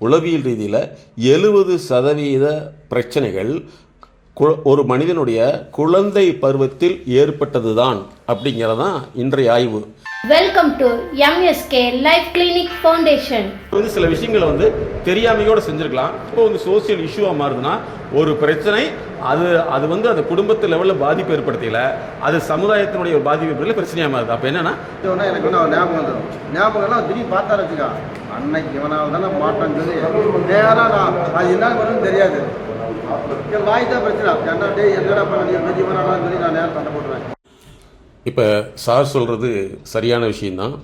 உளவியல் ரீதியில் எழுபது சதவீத பிரச்சனைகள் கு- ஒரு மனிதனுடைய குழந்தை பருவத்தில் ஏற்பட்டது தான் அப்படிங்கிறதான் இன்றைய ஆய்வு. Welcome to MSK life clinic foundation வந்து சில விஷயங்களை வந்து தெரியாமையோட செஞ்சிருக்கலாம். இப்போ வந்து சோசியல் இஷ்யூவாக மாறுதுன்னா ஒரு பிரச்சனை அது அது வந்து அந்த குடும்பத்து லெவலில் பாதிப்பு ஏற்படுத்தல அது சமுதாயத்தினுடைய ஒரு பாதிப்பு ஏற்படுத்தல பிரச்சனையாக மாறுது. அப்போ என்னன்னா எனக்கு வந்து ஞாபகம் வந்துடும் ஞாபகம்லாம் திடீர்னு பார்த்தா வச்சுக்கா. அன்னைக்கு இவனால் தானே மாட்டான்னு சொல்லி நேராக நான் அது என்ன பண்ணுன்னு தெரியாது. என் வாய் தான் பிரச்சனை. என்ன டே என்னடா பண்ண நீ? பெரிய சொல்லி நான் நேரம் சண்டை போட்டுருவேன். இப்போ சார் சொல்கிறது சரியான விஷயந்தான்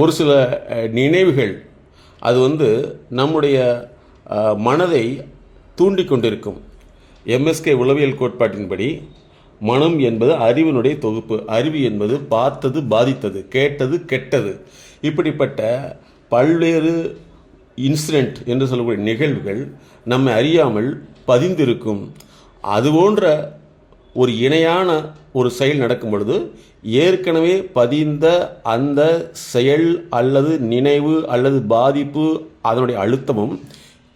ஒரு சில நினைவுகள் அது வந்து நம்முடைய மனதை தூண்டி கொண்டிருக்கும். எம்எஸ்கே உளவியல் கோட்பாட்டின்படி மனம் என்பது அறிவினுடைய தொகுப்பு. அறிவு என்பது பார்த்தது பாதித்தது கேட்டது கெட்டது. இப்படிப்பட்ட பல்வேறு இன்சிடெண்ட் என்று சொல்லக்கூடிய நிகழ்வுகள் நம்மை அறியாமல் பதிந்திருக்கும். அது போன்ற ஒரு இணையான ஒரு செயல் நடக்கும் பொழுது ஏற்கனவே பதிந்த அந்த செயல் அல்லது நினைவு அல்லது பாதிப்பு அதனுடைய அழுத்தமும்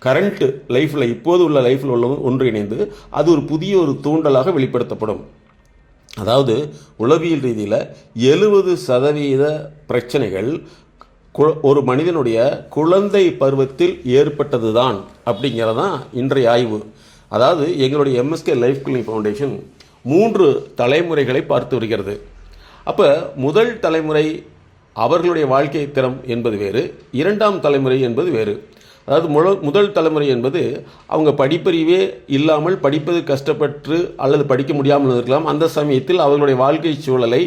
கரண்ட் லைஃப்பில் இப்போது உள்ள லைஃப்பில் உள்ளதும் ஒன்றிணைந்து அது ஒரு புதிய ஒரு தூண்டலாக வெளிப்படுத்தப்படும். அதாவது உளவியல் ரீதியில் எழுபது சதவீத பிரச்சனைகள் ஒரு மனிதனுடைய குழந்தை பருவத்தில் ஏற்பட்டது தான் அப்படிங்கிறதான் இன்றைய ஆய்வு. அதாவது எங்களுடைய எம்எஸ்கே லைஃப் கிளினிக் ஃபவுண்டேஷன் மூன்று தலைமுறைகளை பார்த்து வருகிறது. அப்போ முதல் தலைமுறை அவர்களுடைய வாழ்க்கை திறம் என்பது வேறு இரண்டாம் தலைமுறை என்பது வேறு. அதாவது முழு முதல் தலைமுறை என்பது அவங்க படிப்பறிவே இல்லாமல் படிப்பது கஷ்டப்பட்டு அல்லது படிக்க முடியாமல் இருக்கலாம். அந்த சமயத்தில் அவர்களுடைய வாழ்க்கை சூழலை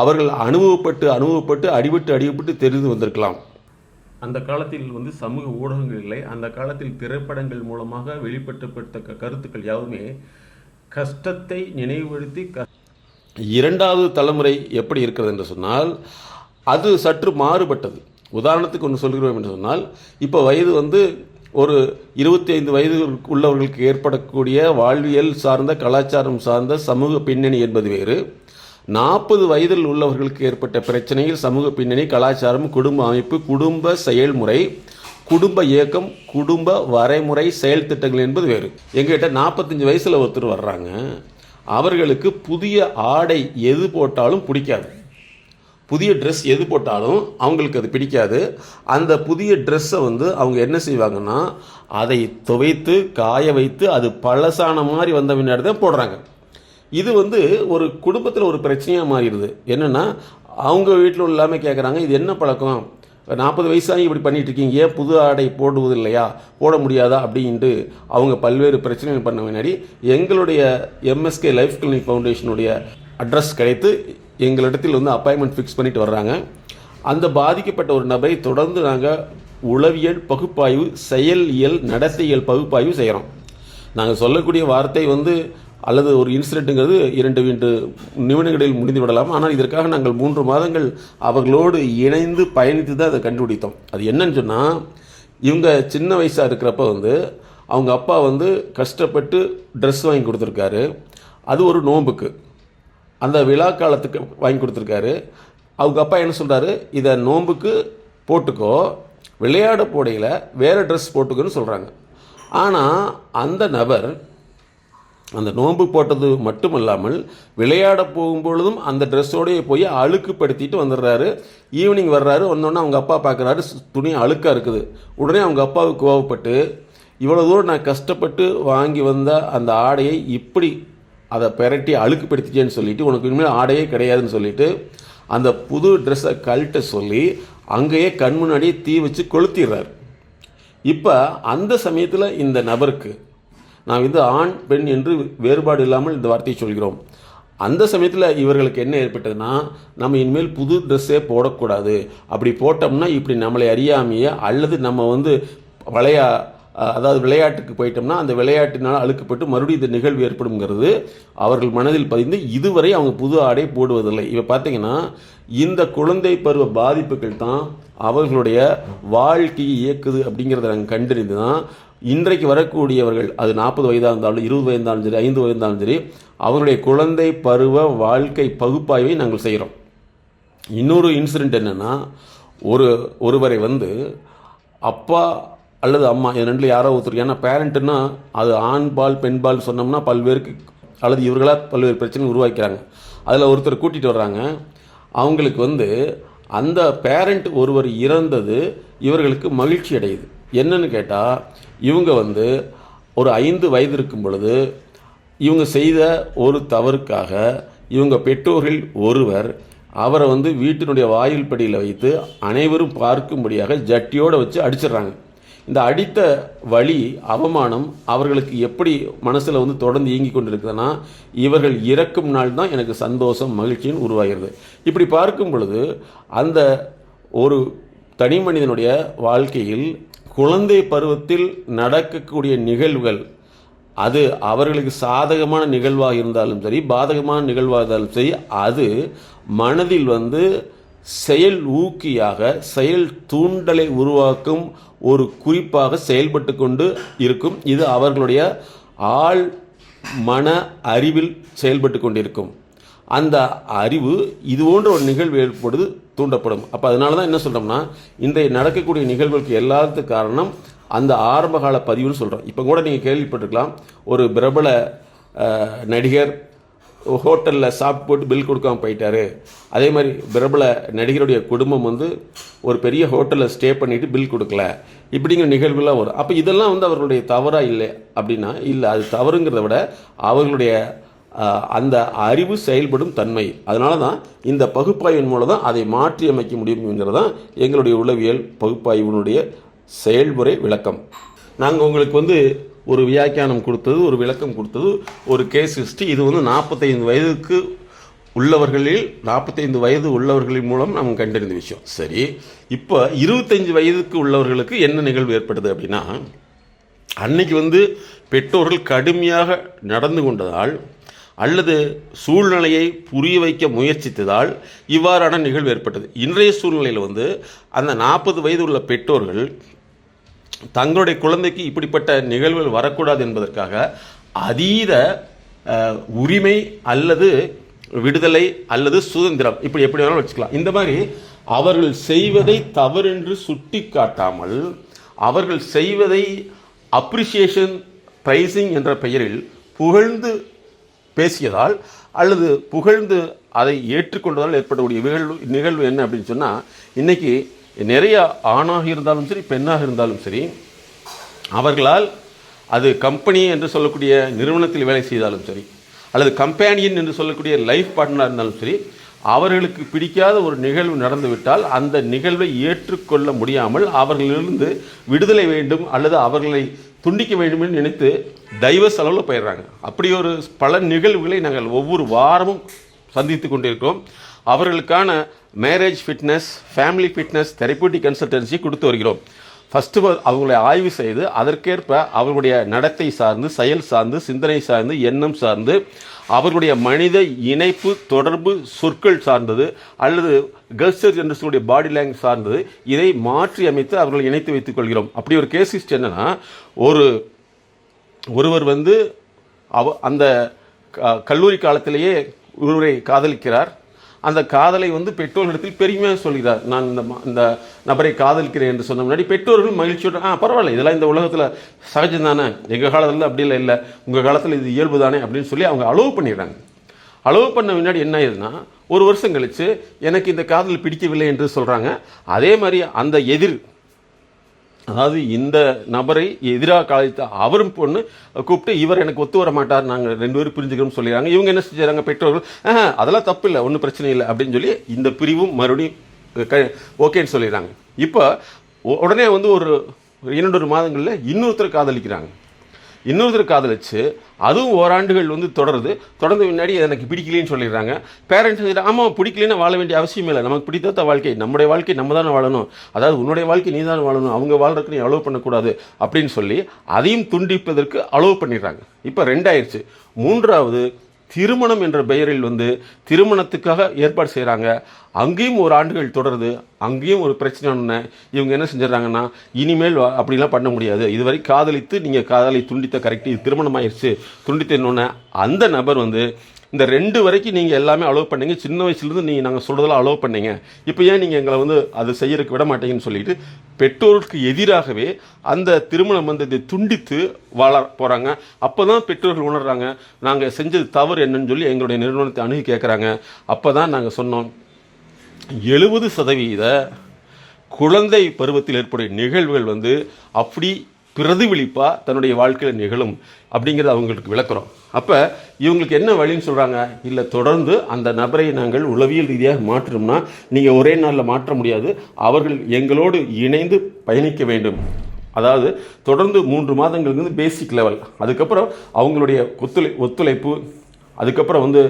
அவர்கள் அனுபவப்பட்டு அனுபவப்பட்டு அடிபட்டு அடிபட்டு தெரிந்து வந்திருக்கலாம். அந்த காலத்தில் வந்து சமூக ஊடகங்கள் இல்லை. அந்த காலத்தில் திரைப்படங்கள் மூலமாக வெளிப்படுத்தப்பட்ட கருத்துக்கள் யாவுமே கஷ்டத்தை நினைவுபடுத்தி க இரண்டாவது தலைமுறை எப்படி இருக்கிறது என்று சொன்னால் அது சற்று மாறுபட்டது. உதாரணத்துக்கு ஒன்று சொல்கிறோம் என்று சொன்னால் இப்போ வயது வந்து ஒரு இருபத்தி ஐந்து வயது உள்ளவர்களுக்கு ஏற்படக்கூடிய வாழ்வியல் சார்ந்த கலாச்சாரம் சார்ந்த சமூக பின்னணி என்பது வேறு. நாற்பது வயதில் உள்ளவர்களுக்கு ஏற்பட்ட பிரச்சனையில் சமூக பின்னணி கலாச்சாரம் குடும்ப அமைப்பு குடும்ப செயல்முறை குடும்ப இயக்கம் குடும்ப வரைமுறை செயல் திட்டங்கள் என்பது வேறு. எங்ககிட்ட நாற்பத்தஞ்சு வயசில் ஒருத்தர் வர்றாங்க. அவர்களுக்கு புதிய ஆடை எது போட்டாலும் பிடிக்காது. புதிய ட்ரெஸ் எது போட்டாலும் அவங்களுக்கு அது பிடிக்காது. அந்த புதிய ட்ரெஸ்ஸை வந்து அவங்க என்ன செய்வாங்கன்னா அதை துவைத்து காய வைத்து அது பழசான மாதிரி வந்த பின்னாடி தான் போடுறாங்க. இது வந்து ஒரு குடும்பத்தில் ஒரு பிரச்சனையாக மாறிடுது. என்னென்னா அவங்க வீட்டில் எல்லாமே கேட்குறாங்க இது என்ன பழக்கம்? நாற்பது வயசாகி இப்படி பண்ணிகிட்டு இருக்கீங்க. ஏன் புது ஆடை போடுவது இல்லையா? போட முடியாதா? அப்படின்ட்டு அவங்க பல்வேறு பிரச்சனைகள் பண்ண முன்னாடி எங்களுடைய எம்எஸ்கே லைஃப் கிளினிக் ஃபவுண்டேஷனுடைய அட்ரஸ் கிடைத்து எங்களிடத்தில் வந்து அப்பாயின்மெண்ட் ஃபிக்ஸ் பண்ணிட்டு வர்றாங்க. அந்த பாதிக்கப்பட்ட ஒரு நபரை தொடர்ந்து நாங்கள் உளவியல் பகுப்பாய்வு செயலியல் நடத்தையியல் பகுப்பாய்வு செய்கிறோம் நாங்கள் சொல்லக்கூடிய வார்த்தை வந்து அல்லது ஒரு இன்சிடென்ட்டுங்கிறது இரண்டு இரண்டு நிமிடங்களில் முடிந்து விடலாம். ஆனால் இதற்காக நாங்கள் மூன்று மாதங்கள் அவர்களோடு இணைந்து பயணித்து தான் அதை கண்டுபிடித்தோம். அது என்னன்னு சொன்னால் இவங்க சின்ன வயசாக இருக்கிறப்ப வந்து அவங்க அப்பா வந்து கஷ்டப்பட்டு ட்ரெஸ் வாங்கி கொடுத்துருக்காரு. அது ஒரு நோன்புக்கு. அந்த விழா காலத்துக்கு வாங்கி கொடுத்துருக்காரு. அவங்க அப்பா என்ன சொல்கிறாரு இதை நோன்புக்கு போட்டுக்கோ விளையாட போடையில் வேறு ட்ரெஸ் போட்டுக்கோன்னு சொல்கிறாங்க ஆனால் அந்த நபர் அந்த நோன்பு போட்டது மட்டுமல்லாமல் விளையாட போகும்பொழுதும் அந்த ட்ரெஸ்ஸோடையே போய் அழுக்குப்படுத்திட்டு வந்துடுறாரு. ஈவினிங் வர்றாரு. வந்தோடனே அவங்க அப்பா பார்க்குறாரு துணி அழுக்காக இருக்குது. உடனே அவங்க அப்பாவுக்கு கோவப்பட்டு இவ்வளோ தூரம் நான் கஷ்டப்பட்டு வாங்கி வந்த அந்த ஆடையை இப்படி அதை பெரட்டி அழுக்குப்படுத்திச்சேன்னு சொல்லிட்டு உனக்கு இனிமேல் ஆடையே கிடையாதுன்னு சொல்லிட்டு அந்த புது ட்ரெஸ்ஸை கழட்ட சொல்லி அங்கேயே கண் முன்னாடியே தீ வச்சு கொளுத்திடுறாரு. இப்போ அந்த சமயத்தில் இந்த நபருக்கு நாம் வந்து ஆண் பெண் என்று வேறுபாடு இல்லாமல் இந்த வார்த்தையை சொல்கிறோம். அந்த சமயத்தில் இவர்களுக்கு என்ன ஏற்பட்டதுன்னா நம்ம இனிமேல் புது ட்ரெஸ்ஸே போடக்கூடாது. அப்படி போட்டோம்னா இப்படி நம்மளை அறியாமையே அல்லது நம்ம வந்து விளையா அதாவது விளையாட்டுக்கு போயிட்டோம்னா அந்த விளையாட்டினால் அழுக்கப்பட்டு மறுபடியும் இந்த நிகழ்வு ஏற்படுங்கிறது அவர்கள் மனதில் பதிந்து இதுவரை அவங்க புது ஆடை போடுவதில்லை. இப்போ பார்த்தீங்கன்னா இந்த குழந்தை பருவ பாதிப்புகள் தான் அவர்களுடைய வாழ்க்கையை இயக்குது அப்படிங்கிறத நாங்கள் கண்டறிந்து தான் இன்றைக்கு வரக்கூடியவர்கள் அது நாற்பது வயதாக இருந்தாலும் இருபது வயதாக இருந்தாலும் சரி ஐந்து வயதாக இருந்தாலும் சரி அவருடைய குழந்தை பருவ வாழ்க்கை பகுப்பாய்வை நாங்கள் செய்கிறோம் இன்னொரு இன்சிடெண்ட் என்னென்னா ஒரு ஒருவரை வந்து அப்பா அல்லது அம்மா இது ரெண்டில் யாரோ ஒருத்தர். ஏன்னா பேரண்ட்டுன்னா அது ஆண் பால் பெண் பால் சொன்னோம்னா பல்வேறுக்கு அல்லது இவர்களாக பல்வேறு பிரச்சனை உருவாக்கிறாங்க. அதில் ஒருத்தர் கூட்டிகிட்டு வர்றாங்க. அவங்களுக்கு வந்து அந்த பேரண்ட் ஒருவர் இறந்தது இவர்களுக்கு மகிழ்ச்சி அடையுது. என்னன்னு கேட்டால் இவங்க வந்து ஒரு ஐந்து வயது இருக்கும் பொழுது இவங்க செய்த ஒரு தவறுக்காக இவங்க பெற்றோர்கள் ஒருவர் அவரை வந்து வீட்டினுடைய வாயில் படியில் வைத்து அனைவரும் பார்க்கும்படியாக ஜட்டியோடு வச்சு அடிச்சிடுறாங்க. இந்த அடித்த வழி அவமானம் அவர்களுக்கு எப்படி மனசில் வந்து தொடர்ந்து இயங்கி கொண்டிருக்குதுன்னா இவர்கள் இறக்கும் நாள் தான் எனக்கு சந்தோஷம் மகிழ்ச்சின்னு உருவாகிறது. இப்படி பார்க்கும் பொழுது அந்த ஒரு தனி மனிதனுடைய வாழ்க்கையில் குழந்தை பருவத்தில் நடக்கக்கூடிய நிகழ்வுகள் அது அவர்களுக்கு சாதகமான நிகழ்வாக இருந்தாலும் சரி பாதகமான நிகழ்வாக இருந்தாலும் சரி அது மனதில் வந்து செயல் ஊக்கியாக செயல் தூண்டலை உருவாக்கும் ஒரு குறிப்பாக செயல்பட்டு கொண்டு இருக்கும். இது அவர்களுடைய ஆள் மன அறிவில் செயல்பட்டு கொண்டிருக்கும். அந்த அறிவு இது போன்ற ஒரு நிகழ்வு ஏற்படுது தூண்டப்படும். அப்போ அதனால தான் என்ன சொல்கிறோம்னா இன்றைய நடக்கக்கூடிய நிகழ்வுகளுக்கு எல்லாத்துக்கும் காரணம் அந்த ஆரம்பகால பதிவுன்னு சொல்கிறோம் இப்போ கூட நீங்கள் கேள்விப்பட்டிருக்கலாம். ஒரு பிரபல நடிகர் ஹோட்டலில் சாப்பிட்டு போட்டு பில் கொடுக்காம போயிட்டாரு. அதே மாதிரி பிரபல நடிகருடைய குடும்பம் வந்து ஒரு பெரிய ஹோட்டலில் ஸ்டே பண்ணிவிட்டு பில் கொடுக்கல. இப்படிங்கிற நிகழ்வுலாம் வரும். அப்போ இதெல்லாம் வந்து அவர்களுடைய தவறாக இல்லை அப்படின்னா இல்லை அது தவறுங்கிறத விட அவர்களுடைய அந்த அறிவு செயல்படும் தன்மை. அதனால தான் இந்த பகுப்பாய்வின் மூலம் தான் அதை மாற்றி அமைக்க முடியுங்கிறது தான் எங்களுடைய உளவியல் பகுப்பாய்வினுடைய செயல்முறை விளக்கம். நாங்கள் உங்களுக்கு வந்து ஒரு வியாக்கியானம் கொடுத்தது ஒரு விளக்கம் கொடுத்தது ஒரு கேஸ் ஹிஸ்ட்ரி இது வந்து நாற்பத்தைந்து வயதுக்கு உள்ளவர்களில் நாற்பத்தைந்து வயது உள்ளவர்களின் மூலம் நாம் கண்டறிந்த விஷயம். சரி இப்போ இருபத்தஞ்சு வயதுக்கு உள்ளவர்களுக்கு என்ன நிகழ்வு ஏற்பட்டது அப்படின்னா அன்னைக்கு வந்து பெற்றோர்கள் கடுமையாக நடந்து கொண்டதால் அல்லது சூழ்நிலையை புரிய வைக்க முயற்சித்ததால் இவ்வாறான நிகழ்வு ஏற்பட்டது. இன்றைய சூழ்நிலையில் வந்து அந்த நாற்பது வயது உள்ள பெற்றோர்கள் தங்களுடைய குழந்தைக்கு இப்படிப்பட்ட நிகழ்வுகள் வரக்கூடாது என்பதற்காக அதீத உரிமை அல்லது விடுதலை அல்லது சுதந்திரம் இப்படி எப்படி வேணாலும் வச்சுக்கலாம். இந்த மாதிரி அவர்கள் செய்வதை தவறென்று சுட்டி காட்டாமல் அவர்கள் செய்வதை அப்ரிசியேஷன் ப்ரைசிங் என்ற பெயரில் புகழ்ந்து பேசியதால் அல்லது புகழ்ந்து அதை ஏற்றுக்கொண்டதால் ஏற்படக்கூடிய நிகழ்வு நிகழ்வு என்ன அப்படின்னு சொன்னால் இன்றைக்கி நிறைய ஆணாக இருந்தாலும் சரி பெண்ணாக இருந்தாலும் சரி அவர்களால் அது கம்பெனி என்று சொல்லக்கூடிய நிறுவனத்தில் வேலை செய்தாலும் சரி அல்லது கம்பேனியன் என்று சொல்லக்கூடிய லைஃப் பார்ட்னராக இருந்தாலும் சரி அவர்களுக்கு பிடிக்காத ஒரு நிகழ்வு நடந்துவிட்டால் அந்த நிகழ்வை ஏற்றுக்கொள்ள முடியாமல் அவர்களிலிருந்து விடுதலை வேண்டும் அல்லது அவர்களை துண்டிக்க வேண்டும் என்று நினைத்து டைவர்ஸ் அளவில் போயிடுறாங்க. அப்படி ஒரு பல நிகழ்வுகளை நாங்கள் ஒவ்வொரு வாரமும் சந்தித்து கொண்டிருக்கிறோம். அவர்களுக்கான marriage fitness family fitness therapeutic consultancy கொடுத்து வருகிறோம். ஃபஸ்ட்டு அவங்களை ஆய்வு செய்து அதற்கேற்ப அவர்களுடைய நடத்தை சார்ந்து செயல் சார்ந்து சிந்தனை சார்ந்து எண்ணம் சார்ந்து அவர்களுடைய மனித இணைப்பு தொடர்பு சொற்கள் சார்ந்தது அல்லது கஸ்டர்ஸ் என்று பாடி லாங்குவேஜ் சார்ந்தது இதை மாற்றி அமைத்து அவர்களை இணைத்து வைத்துக் கொள்கிறோம். அப்படி ஒரு கேஸ் ஹிஸ்ட் என்னன்னா ஒரு ஒருவர் வந்து அவ அந்த க- கல்லூரி காலத்திலேயே ஒருவரை காதலிக்கிறார். அந்த காதலை வந்து பெற்றோர்களிடத்தில் பெருமையாக சொல்கிறார். நான் இந்த இந்த நபரை காதலிக்கிறேன் என்று சொன்ன முன்னாடி பெற்றோர்கள் மகிழ்ச்சியோட ஆ பரவாயில்ல இதெல்லாம் இந்த உலகத்தில் சகஜம் தானே. எங்கள் காலத்தில் அப்படி இல்லை இல்லை. உங்கள் காலத்தில் இது இயல்பு தானே. அப்படின்னு சொல்லி அவங்க அலோவ் பண்ணிடுறாங்க. அலோவ் பண்ண முன்னாடி என்ன ஆயிடுதுன்னா ஒரு வருஷம் கழித்து எனக்கு இந்த காதல் பிடிக்கவில்லை என்று சொல்கிறாங்க அதே மாதிரி அந்த எதிர் அதாவது இந்த நபரை எதிராக காலித்த அவரும் பொண்ணு கூப்பிட்டு இவர் எனக்கு ஒத்து வர மாட்டார் நாங்கள் ரெண்டு பேரும் பிரிஞ்சுக்கிறோம் சொல்லிடுறாங்க. இவங்க என்ன செஞ்சாங்க பெற்றோர்கள் அதெல்லாம் தப்பு இல்லை ஒன்றும் பிரச்சனை இல்லை அப்படின்னு சொல்லி இந்த பிரிவும் மறுபடியும் ஓகேன்னு சொல்லிடுறாங்க. இப்போ உடனே வந்து ஒரு இரண்டு மாதங்களில் இன்னொருத்தர் காதலிக்கிறாங்க. இன்னொருத்தர் காதலிச்சு அதுவும் ஓராண்டுகள் வந்து தொடருது. தொடர்ந்து முன்னாடி எனக்கு பிடிக்கலன்னு சொல்லிடுறாங்க. பேரண்ட்ஸ் ஆமாம் பிடிக்கலன்னு வாழ வேண்டிய அவசியம் இல்லை. நமக்கு பிடித்த வாழ்க்கை. நம்முடைய வாழ்க்கை நம்ம தானே வாழணும். அதாவது உன்னுடைய வாழ்க்கை நீ தான் வாழணும். அவங்க வாழ்றதுக்கு நீ அலோவ் பண்ணக்கூடாது அப்படின்னு சொல்லி அதையும் துண்டிப்பதற்கு அலோவ் பண்ணிடுறாங்க. இப்போ ரெண்டாயிருச்சு. மூன்றாவது திருமணம் என்ற பெயரில் வந்து திருமணத்துக்காக ஏற்பாடு செய்கிறாங்க அங்கேயும் ஒரு ஆண்டுகள் தொடருது. அங்கேயும் ஒரு பிரச்சனை இவங்க என்ன செஞ்சிடறாங்கன்னா இனிமேல் அப்படிலாம் பண்ண முடியாது. இதுவரை காதலித்து நீங்கள் காதலை துண்டித்த கரெக்ட் இது திருமணம் ஆயிடுச்சு துண்டித்தோன்னே அந்த நபர் வந்து இந்த ரெண்டு வரைக்கும் நீங்கள் எல்லாமே அலோவ் பண்ணீங்க. சின்ன வயசுலேருந்து நீங்கள் நாங்கள் சொல்கிறதெல்லாம் அலோவ் பண்ணீங்க. இப்போ ஏன் நீங்கள் எங்களை வந்து அது செய்யறதுக்கு விட மாட்டீங்கன்னு சொல்லிட்டு பெற்றோருக்கு எதிராகவே அந்த திருமணம் வந்து இதை துண்டித்து வாழ போகிறாங்க அப்போ தான் பெற்றோர்கள் உணர்றாங்க நாங்கள் செஞ்சது தவறு என்னன்னு சொல்லி எங்களுடைய நிறுவனத்தை அணுகி கேட்குறாங்க அப்போ தான் நாங்கள் சொன்னோம் எழுபது சதவீத குழந்தை பருவத்தில் ஏற்படைய நிகழ்வுகள் வந்து அப்படி பிரதிபலிப்பாக தன்னுடைய வாழ்க்கையில் நிகழும் அப்படிங்கிறத அவங்களுக்கு விளக்குறோம். அப்போ இவங்களுக்கு என்ன வழின்னு சொல்கிறாங்க இல்லை தொடர்ந்து அந்த நபரை நாங்கள் உளவியல் ரீதியாக மாற்றோம்னா நீங்கள் ஒரே நாளில் மாற்ற முடியாது. அவர்கள் எங்களோடு இணைந்து பயணிக்க வேண்டும். அதாவது தொடர்ந்து மூன்று மாதங்களுக்கு வந்து பேசிக் லெவல் அதுக்கப்புறம் அவங்களுடைய ஒத்துழை ஒத்துழைப்பு அதுக்கப்புறம் வந்து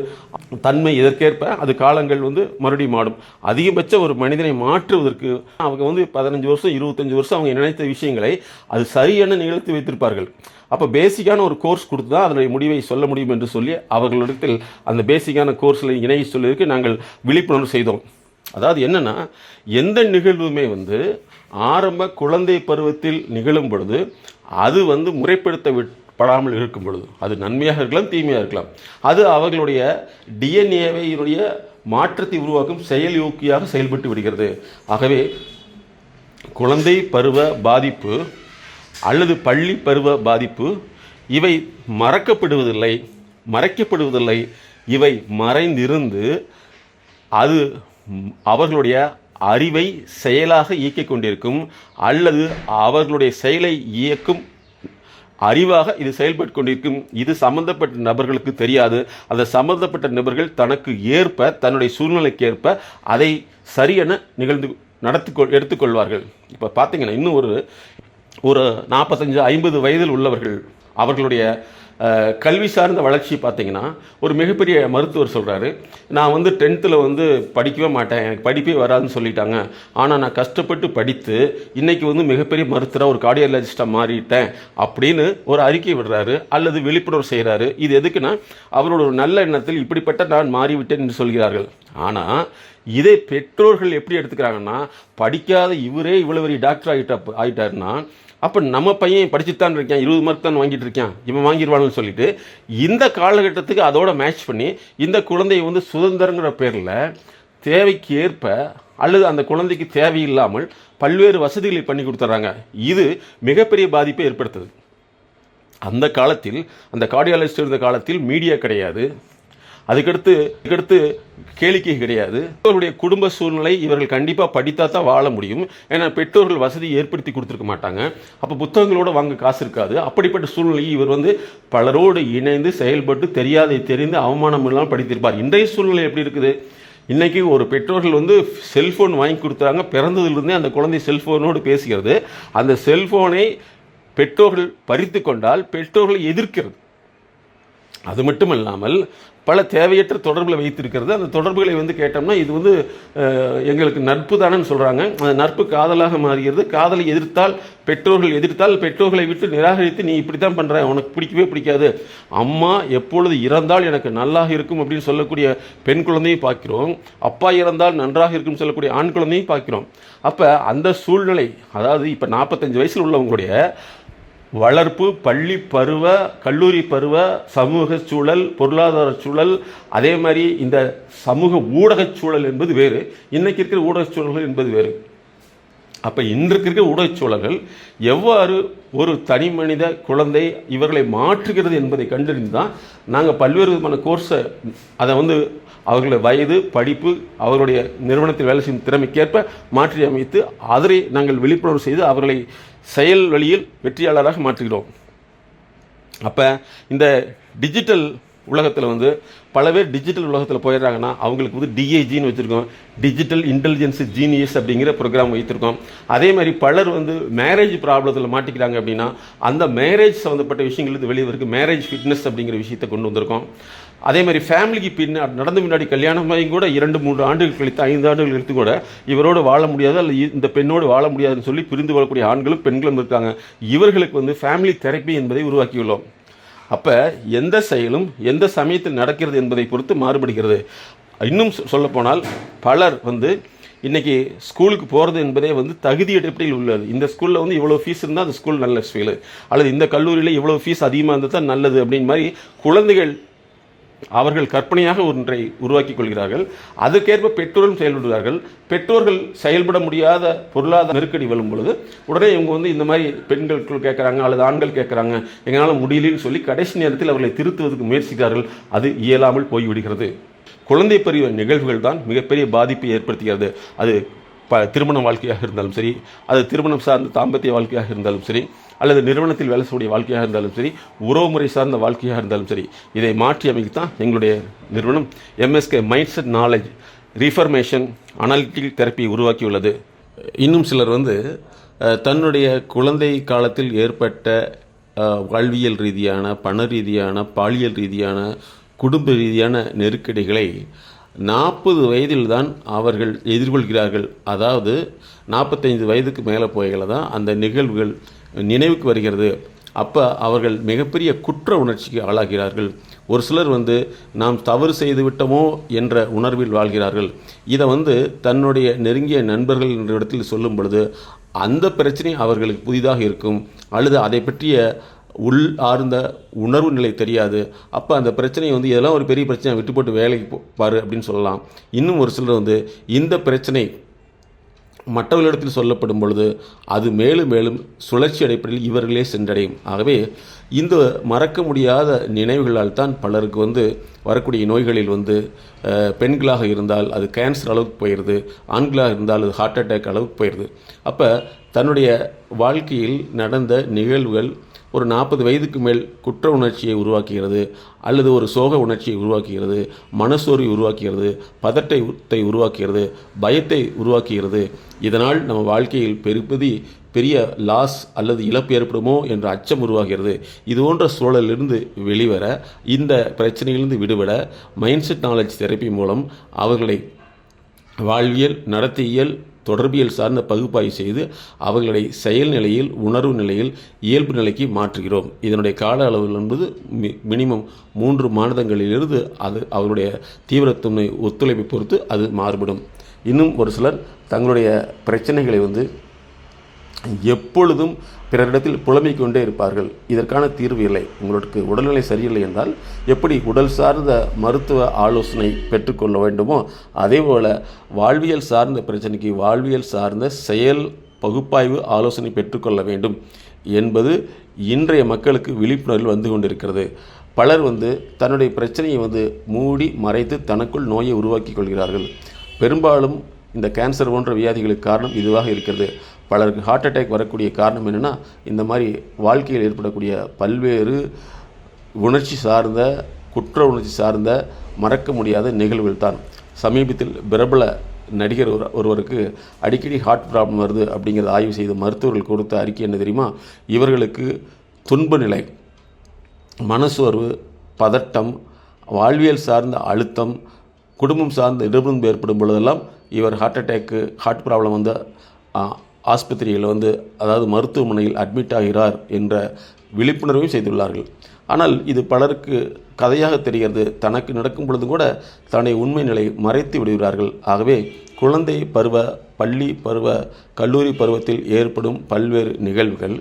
தன்மை இதற்கேற்ப அது காலங்கள் வந்து மறுபடியும் மாடும் அதிகபட்ச ஒரு மனிதனை மாற்றுவதற்கு அவங்க வந்து பதினஞ்சு வருஷம் இருபத்தஞ்சி வருஷம் அவங்க நினைத்த விஷயங்களை அது சரியென நிகழ்த்தி வைத்திருப்பார்கள். அப்போ பேசிக்கான ஒரு கோர்ஸ் கொடுத்து தான் அதனுடைய முடிவை சொல்ல முடியும் என்று சொல்லி அவர்களிடத்தில் அந்த பேசிக்கான கோர்ஸில் இணைய சொல்லியிருக்கு நாங்கள் விழிப்புணர்வு செய்தோம். அதாவது என்னென்னா எந்த நிகழ்வுமே வந்து ஆரம்ப குழந்தை பருவத்தில் நிகழும் பொழுது அது வந்து முறைப்படுத்த விட்- படாமல் இருக்கும் பொழுது. அது நன்மையாக இருக்கலாம் தீமையாக இருக்கலாம். அது அவர்களுடைய டிஎன்ஏவையினுடைய மாற்றத்தை உருவாக்கும் செயல்யூக்கியாக செயல்பட்டு விடுகிறது. ஆகவே குழந்தை பருவ பாதிப்பு அல்லது பள்ளி பருவ பாதிப்பு இவை மறக்கப்படுவதில்லை மறைக்கப்படுவதில்லை. இவை மறைந்திருந்து அது அவர்களுடைய அறிவை செயலாக இயக்கிக் கொண்டிருக்கும் அல்லது அவர்களுடைய செயலை இயக்கும் அறிவாக இது செயல்பட்டு கொண்டிருக்கும். இது சம்பந்தப்பட்ட நபர்களுக்கு தெரியாது. அந்த சம்பந்தப்பட்ட நபர்கள் தனக்கு ஏற்ப தன்னுடைய சூழ்நிலைக்கு ஏற்ப அதை சரியென நிகழ்ந்து நடத்தி கொள் எடுத்துக்கொள்வார்கள். இப்போ பார்த்தீங்கன்னா இன்னும் ஒரு ஒரு நாற்பத்தஞ்சு ஐம்பது வயதில் உள்ளவர்கள் அவர்களுடைய கல்வி சார்ந்த வளர்ச்சி பார்த்தீங்கன்னா ஒரு மிகப்பெரிய மருத்துவர் சொல்கிறாரு நான் வந்து டென்த்தில் வந்து படிக்கவே மாட்டேன். எனக்கு படிப்பே வராதுன்னு சொல்லிட்டாங்க. ஆனால் நான் கஷ்டப்பட்டு படித்து இன்றைக்கி வந்து மிகப்பெரிய மருத்துவராக ஒரு கார்டியாலஜிஸ்ட்டாக மாறிட்டேன் அப்படின்னு ஒரு அறிக்கை விடுறாரு. அல்லது விழிப்புணர்வு செய்கிறாரு இது எதுக்குன்னா அவரோட ஒரு நல்ல எண்ணத்தில் இப்படிப்பட்ட நான் மாறிவிட்டேன் என்று சொல்கிறார்கள். ஆனால் இதே பெற்றோர்கள் எப்படி எடுத்துக்கிறாங்கன்னா படிக்காத இவரே இவ்வளோ பெரிய டாக்டர் ஆகிட்டா ஆகிட்டாருன்னா அப்போ நம்ம பையன் படிச்சுத்தான் இருக்கேன் இருபது மார்க் தான் வாங்கிட்டு இருக்கேன் இவன் வாங்கிடுவான்னு சொல்லிட்டு இந்த காலகட்டத்துக்கு அதோட மேட்ச் பண்ணி இந்த குழந்தையை வந்து சுதந்திரங்கிற பேரில் தேவைக்கு ஏற்ப அல்லது அந்த குழந்தைக்கு தேவையில்லாமல் பல்வேறு வசதிகளை பண்ணி கொடுத்துட்றாங்க இது மிகப்பெரிய பாதிப்பை ஏற்படுத்துது. அந்த காலத்தில் அந்த கார்டியாலஜிஸ்ட் இருந்த காலத்தில் மீடியா கிடையாது. அதுக்கடுத்து அதுக்கடுத்து கேளிக்கை கிடையாது. இவர்களுடைய குடும்ப சூழ்நிலை இவர்கள் கண்டிப்பாக படித்தா தான் வாழ முடியும். ஏன்னா பெற்றோர்கள் வசதி ஏற்படுத்தி கொடுத்துருக்க மாட்டாங்க. அப்போ புத்தகங்களோட வாங்க காசு இருக்காது. அப்படிப்பட்ட சூழ்நிலையை இவர் வந்து பலரோடு இணைந்து செயல்பட்டு தெரியாதை தெரிந்து அவமானம் இல்லாமல் படித்திருப்பார். இன்றைய சூழ்நிலை எப்படி இருக்குது? இன்றைக்கி ஒரு பெற்றோர்கள் வந்து செல்ஃபோன் வாங்கி கொடுத்தாங்க. பிறந்ததிலிருந்தே அந்த குழந்தை செல்ஃபோனோடு பேசுகிறது. அந்த செல்ஃபோனை பெற்றோர்கள் பறித்து கொண்டால் பெற்றோர்களை எதிர்க்கிறது. அது மட்டும் இல்லாமல் பல தேவையற்ற தொடர்புகளை வைத்திருக்கிறது. அந்த தொடர்புகளை வந்து கேட்டோம்னா இது வந்து எங்களுக்கு நட்பு தானேன்னு சொல்கிறாங்க அந்த நட்பு காதலாக மாறுகிறது. காதலை எதிர்த்தால் பெற்றோர்கள் எதிர்த்தால் பெற்றோர்களை விட்டு நிராகரித்து நீ இப்படி தான் பண்ணுற உனக்கு பிடிக்கவே பிடிக்காது. அம்மா எப்பொழுது இறந்தால் எனக்கு நல்லாக இருக்கும் அப்படின்னு சொல்லக்கூடிய பெண் குழந்தையும் பார்க்கிறோம். அப்பா இறந்தால் நன்றாக இருக்கும்னு சொல்லக்கூடிய ஆண் குழந்தையும் பார்க்கிறோம். அப்போ அந்த சூழ்நிலை அதாவது இப்போ நாற்பத்தஞ்சு வயசில் உள்ளவங்களுடைய வளர்ப்பு பள்ளி பருவ கல்லூரி பருவ சமூக சூழல் பொருளாதார சூழல் அதே மாதிரி இந்த சமூக ஊடகச் சூழல் என்பது வேறு. இன்றைக்கு இருக்கிற ஊடகச் சூழல்கள் என்பது வேறு. அப்போ இன்றைக்கு இருக்கிற ஊடகச் சூழல்கள் எவ்வாறு ஒரு தனி மனித குழந்தை இவர்களை மாற்றுகிறது என்பதை கண்டறிந்து தான் நாங்கள் பல்வேறு விதமான கோர்ஸை அதை வந்து அவர்களுடைய வயது படிப்பு அவர்களுடைய நிறுவனத்தில் வேலை செய்யும் திறமைக்கேற்ப மாற்றி அமைத்து அதனை நாங்கள் விழிப்புணர்வு செய்து அவர்களை செயல் வழியில் வெற்றியாளராக மாற்றுகிறோம். அப்போ இந்த டிஜிட்டல் உலகத்தில் வந்து பல பேர் டிஜிட்டல் உலகத்தில் போயிடுறாங்கன்னா அவங்களுக்கு வந்து டிஏஜின்னு வச்சுருக்கோம். டிஜிட்டல் இன்டெலிஜென்ஸ் ஜீனியஸ் அப்படிங்கிற ப்ரோக்ராம் வைத்திருக்கோம். அதே மாதிரி பலர் வந்து மேரேஜ் ப்ராப்ளத்தில் மாட்டிக்கிறாங்க அப்படின்னா அந்த மேரேஜ் சம்மந்தப்பட்ட விஷயங்கள் இருந்து வெளியே இருக்கு மேரேஜ் ஃபிட்னஸ் அப்படிங்கிற விஷயத்தை கொண்டு வந்திருக்கோம். அதே மாதிரி ஃபேமிலிக்கு பின்ன நடந்து முன்னாடி கல்யாணமாயும் கூட இரண்டு மூன்று ஆண்டுகள் கழித்து ஐந்து ஆண்டுகள் கழித்து கூட இவரோடு வாழ முடியாது அல்லது இந்த பெண்ணோடு வாழ முடியாதுன்னு சொல்லி பிரிந்து வாழக்கூடிய ஆண்களும் பெண்களும் இருக்காங்க. இவர்களுக்கு வந்து ஃபேமிலி தெரப்பி என்பதை உருவாக்கியுள்ளோம். அப்போ எந்த செயலும் எந்த சமயத்தில் நடக்கிறது என்பதை பொறுத்து மாறுபடுகிறது. இன்னும் சொல்லப்போனால் பலர் வந்து இன்றைக்கி ஸ்கூலுக்கு போகிறது என்பதே வந்து தகுதி அடிப்படையில் உள்ளது. இந்த ஸ்கூலில் வந்து இவ்வளோ ஃபீஸ் இருந்தால் அந்த ஸ்கூல் நல்ல ஸ்கூலு அல்லது இந்த கல்லூரியில் இவ்வளோ ஃபீஸ் அதிகமாக இருந்தால் தான் நல்லது அப்படின் மாதிரி குழந்தைகள் அவர்கள் கற்பனையாக ஒன்றை உருவாக்கிக் கொள்கிறார்கள் அதற்கேற்ப பெற்றோரும் செயல்படுகிறார்கள். பெற்றோர்கள் செயல்பட முடியாத பொருளாதார நெருக்கடி வரும் பொழுது உடனே இவங்க வந்து இந்த மாதிரி பெண்களுக்குள் கேட்குறாங்க அல்லது ஆண்கள் கேட்குறாங்க எங்களால் முடியலன்னு சொல்லி கடைசி நேரத்தில் அவர்களை திருத்துவதற்கு முயற்சிக்கிறார்கள். அது இயலாமல் போய்விடுகிறது. குழந்தை பருவ நிகழ்வுகள் தான் மிகப்பெரிய பாதிப்பை ஏற்படுத்துகிறது. அது ப திருமண வாழ்க்கையாக இருந்தாலும் சரி அது திருமணம் சார்ந்த தாம்பத்திய வாழ்க்கையாக இருந்தாலும் சரி அல்லது நிறுவனத்தில் வேலை செய்யக்கூடிய வாழ்க்கையாக இருந்தாலும் சரி உறவுமுறை சார்ந்த வாழ்க்கையாக இருந்தாலும் சரி இதை மாற்றி அமைக்கத்தான் எங்களுடைய நிறுவனம் MSK mindset knowledge reformation analytic therapy உருவாக்கியுள்ளது. இன்னும் சிலர் வந்து தன்னுடைய குழந்தை காலத்தில் ஏற்பட்ட வாழ்வியல் ரீதியான பண ரீதியான பாலியல் ரீதியான குடும்ப ரீதியான நெருக்கடிகளை நாற்பது வயதில் தான் அவர்கள் எதிர்கொள்கிறார்கள். அதாவது நாற்பத்தைந்து வயதுக்கு மேலே போய்களை தான் அந்த நிகழ்வுகள் நினைவுக்கு வருகிறது. அப்போ அவர்கள் மிகப்பெரிய குற்ற உணர்ச்சிக்கு ஆளாகிறார்கள். ஒரு சிலர் வந்து நாம் தவறு செய்து விட்டோமோ என்ற உணர்வில் வாழ்கிறார்கள். இதை வந்து தன்னுடைய நெருங்கிய நண்பர்கள் என்ற இடத்தில் சொல்லும் பொழுது அந்த பிரச்சனை அவர்களுக்கு புதிதாக இருக்கும். அல்லது அதை பற்றிய உள் ஆர்ந்த உணர்வு நிலை தெரியாது. அப்போ அந்த பிரச்சனையை வந்து இதெல்லாம் ஒரு பெரிய பிரச்சனை விட்டு போட்டு வேலைக்கு போ- பாரு அப்படின்னு சொல்லலாம். இன்னும் ஒரு சிலர் வந்து இந்த பிரச்சனை மற்றவர்களிடத்தில் சொல்லப்படும் பொழுது அது மேலும் மேலும் சுழற்சி அடிப்படையில் இவர்களே சென்றடையும். ஆகவே இந்த மறக்க முடியாத நினைவுகளால் தான் பலருக்கு வந்து வரக்கூடிய நோய்களில் வந்து பெண்களாக இருந்தால் அது கேன்சர் அளவுக்கு போயிடுது ஆண்களாக இருந்தால் அது ஹார்ட் அட்டாக் அளவுக்கு போயிடுது அப்போ தன்னுடைய வாழ்க்கையில் நடந்த நிகழ்வுகள் ஒரு நாற்பது வயதுக்கு மேல் குற்ற உணர்ச்சியை உருவாக்குகிறது அல்லது ஒரு சோக உணர்ச்சியை உருவாக்குகிறது மனசோர்வை உருவாக்குகிறது பதட்டத்தை உருவாக்குகிறது பயத்தை உருவாக்குகிறது. இதனால் நம்ம வாழ்க்கையில் பெருப்பதி பெரிய லாஸ் அல்லது இழப்பு ஏற்படுமோ என்ற அச்சம் உருவாகிறது. இது போன்ற சூழலிலிருந்து வெளிவர இந்த பிரச்சனையிலிருந்து விடுபட மைண்ட் செட் நாலேஜ் தெரப்பி மூலம் அவர்களை வாழ்வியல் நடத்தியியல் தொடர்பியல் சார்ந்த பகுப்பாய்வு செய்து அவர்களை செயல் நிலையில் உணர்வு நிலையில் இயல்பு நிலைக்கு மாற்றுகிறோம். இதனுடைய கால அளவு என்பது மி மினிமம் மூன்று மாநிலங்களிலிருந்து அது அவருடைய தீவிரத்தன்மை ஒத்துழைப்பை பொறுத்து அது மாறுபடும். இன்னும் ஒரு சிலர் தங்களுடைய பிரச்சனைகளை வந்து எப்பொழுதும் பிறரிடத்தில் புலம்பிக் கொண்டே இருப்பார்கள். இதற்கான தீர்வு இல்லை. உங்களுக்கு உடல்நிலை சரியில்லை என்றால் எப்படி உடல் சார்ந்த மருத்துவ ஆலோசனை பெற்றுக்கொள்ள வேண்டுமோ அதேபோல வாழ்வியல் சார்ந்த பிரச்சனைக்கு வாழ்வியல் சார்ந்த செயல் பகுப்பாய்வு ஆலோசனை பெற்றுக்கொள்ள வேண்டும் என்பது இன்றைய மக்களுக்கு விழிப்புணர்வு வந்து கொண்டிருக்கிறது. பலர் வந்து தன்னுடைய பிரச்சனையை வந்து மூடி மறைத்து தனக்குள் நோயை உருவாக்கி கொள்கிறார்கள். பெரும்பாலும் இந்த கேன்சர் போன்ற வியாதிகளுக்கு காரணம் இதுவாக இருக்கிறது. பலருக்கு ஹார்ட் அட்டாக் வரக்கூடிய காரணம் என்னென்னா இந்த மாதிரி வாழ்க்கையில் ஏற்படக்கூடிய பல்வேறு உணர்ச்சி சார்ந்த குற்ற உணர்ச்சி சார்ந்த மறக்க முடியாத நிகழ்வுகள் தான். சமீபத்தில் பிரபல நடிகர் ஒரு ஒருவருக்கு அடிக்கடி ஹார்ட் ப்ராப்ளம் வருது அப்படிங்கிறத ஆய்வு செய்து மருத்துவர்கள் கொடுத்த அறிக்கை என்ன தெரியுமா? இவர்களுக்கு துன்ப நிலை மனசோர்வு பதட்டம் வாழ்வியல் சார்ந்த அழுத்தம் குடும்பம் சார்ந்த இடர்பு ஏற்படும் பொழுதெல்லாம் இவர் ஹார்ட் அட்டேக்கு ஹார்ட் ப்ராப்ளம் வந்து ஆஸ்பத்திரியில் வந்து அதாவது மருத்துவமனையில் அட்மிட் ஆகிறார் என்ற விழிப்புணர்வையும் செய்துள்ளார்கள். ஆனால் இது பலருக்கு கதையாக தெரிகிறது. தனக்கு நடக்கும் பொழுது கூட தன்னை உண்மை நிலை மறைத்து விடுகிறார்கள். ஆகவே குழந்தை பருவ பள்ளி பருவ கல்லூரி பருவத்தில் ஏற்படும் பல்வேறு நிகழ்வுகள்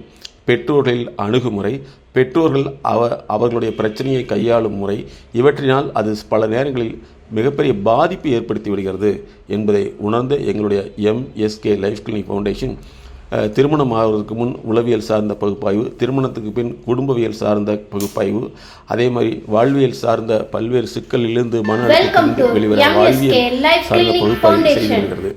பெற்றோர்களில் அணுகுமுறை பெற்றோர்கள் அவ அவர்களுடைய பிரச்சனையை கையாளும் முறை இவற்றினால் அது பல நேரங்களில் மிகப்பெரிய பாதிப்பை ஏற்படுத்தி விடுகிறது என்பதை உணர்ந்த எங்களுடைய எம்எஸ்கே லைஃப் கிளினிக் ஃபவுண்டேஷன் திருமணம் ஆவதற்கு முன் உளவியல் சார்ந்த பகுப்பாய்வு திருமணத்துக்கு பின் குடும்பவியல் சார்ந்த பகுப்பாய்வு அதே மாதிரி வாழ்வியல் சார்ந்த பல்வேறு சிக்கலிலிருந்து மன வெளிவர வாழ்வியல் சார்ந்த பகுப்பாய்வு செய்து. வருகிறது